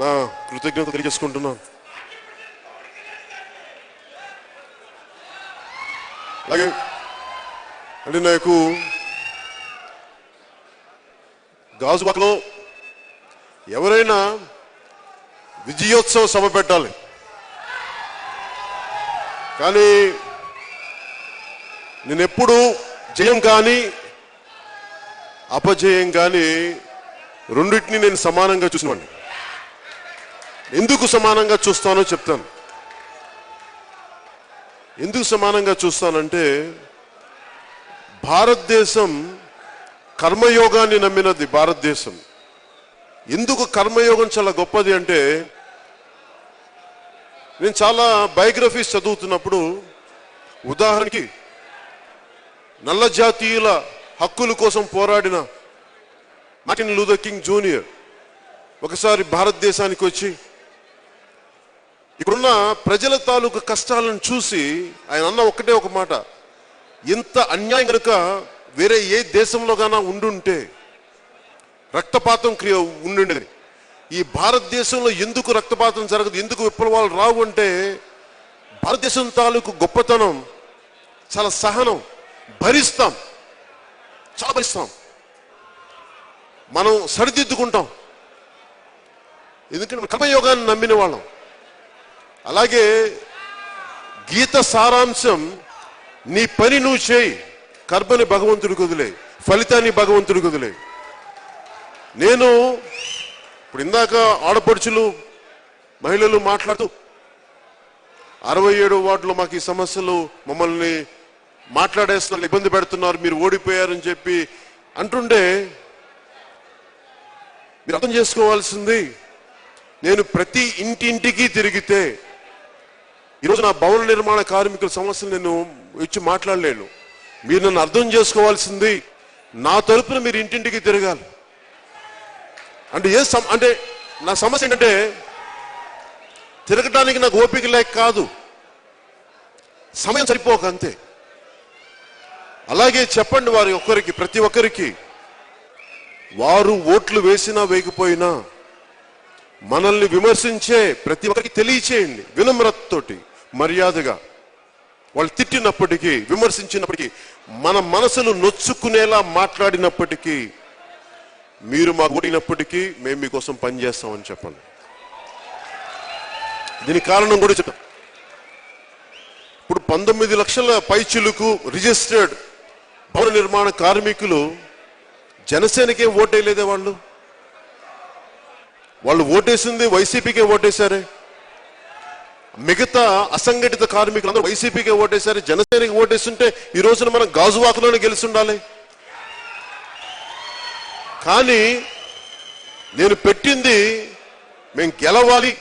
నా కృతజ్ఞత తెలియజేసుకుంటున్నాను. అలాగే అంటే నాకు గాజుబాకలో ఎవరైనా విజయోత్సవ సభ పెట్టాలి. కానీ నేనెప్పుడు జయం కానీ అపజయం కానీ రెండింటిని నేను సమానంగా చూసినవాడిని. ఎందుకు సమానంగా చూస్తానో చెప్తాను. ఎందుకు సమానంగా చూస్తానంటే భారతదేశం కర్మయోగాన్ని నమ్మినది భారతదేశం. ఎందుకు కర్మయోగం చాలా గొప్పది అంటే నేను చాలా బయోగ్రఫీస్ చదువుతున్నప్పుడు ఉదాహరణకి నల్ల జాతీయుల హక్కుల కోసం పోరాడిన మార్టిన్ లూథర్ కింగ్ జూనియర్ ఒకసారి భారతదేశానికి వచ్చి ఇక్కడున్న ప్రజల తాలూకు కష్టాలను చూసి ఆయన అన్న ఒకటే ఒక మాట. ఇంత అన్యాయం కనుక వేరే ఏ దేశంలో గానా ఉండుంటే రక్తపాతం క్రియ ఉండుండేది. ఈ భారతదేశంలో ఎందుకు రక్తపాతం జరగదు ఎందుకు విప్లవాలు రావు అంటే భారతదేశం తాలూకు గొప్పతనం చాలా సహనం భరిస్తాం చాలా భరిస్తాం. మనం సరిదిద్దుకుంటాం. ఎందుకంటే కర్మయోగాన్ని నమ్మిన వాళ్ళం. అలాగే గీత సారాంశం నీ పని నువ్వు చేయి కర్మని భగవంతుడు వదిలే ఫలితాన్ని భగవంతుడు వదిలే. నేను ఇప్పుడు ఇందాక ఆడపడుచులు మహిళలు మాట్లాడుతూ అరవై ఏడు వార్డులో మాకు ఈ సమస్యలు మమ్మల్ని మాట్లాడేస్తున్నారు ఇబ్బంది పెడుతున్నారు మీరు ఓడిపోయారని చెప్పి అంటుండే మీరు అర్థం చేసుకోవాల్సింది నేను ప్రతి ఇంటింటికి తిరిగితే ఈరోజు నా భవన నిర్మాణ కార్మికుల సమస్యలు నేను ఇచ్చి మాట్లాడలేను. మీరు నన్ను అర్థం చేసుకోవాల్సింది నా తరపున మీరు ఇంటింటికి తిరగాలి. అంటే ఏ సమ అంటే నా సమస్య ఏంటంటే తిరగటానికి నాకు ఓపిక లేక కాదు. సమయం సరిపోక అంతే. అలాగే చెప్పండి వారి ఒక్కరికి ప్రతి ఒక్కరికి. వారు ఓట్లు వేసినా వేయకపోయినా మనల్ని విమర్శించే ప్రతి ఒక్కరికి తెలియచేయండి వినమ్రతతోటి. మర్యాదగా వాళ్ళు తిట్టినప్పటికీ విమర్శించినప్పటికీ మన మనసును నొచ్చుకునేలా మాట్లాడినప్పటికీ మీరు మాకు ఓడినప్పటికీ మేము మీకోసం పనిచేస్తామని చెప్పండి దీనికి కారణం కూడా చెప్తాం. ఇప్పుడు పంతొమ్మిది లక్షల పైచిలుకు రిజిస్టర్డ్ భవన నిర్మాణ కార్మికులు జనసేనకే ఓటేయలేదే వాళ్ళు? వాళ్ళు ఓటేసింది వైసీపీకే ఓటేశారే? మిగతా అసంఘటిత కార్మికులందరూ వైసీపీకి వైసీపీకే ఓటేశారు జనసేనకి ఓటేస్తుంటే ఈ రోజున మనం గాజువాకలోనే గెలిచి ఉండాలి కానీ నేను పెట్టింది మేము గెలవాలి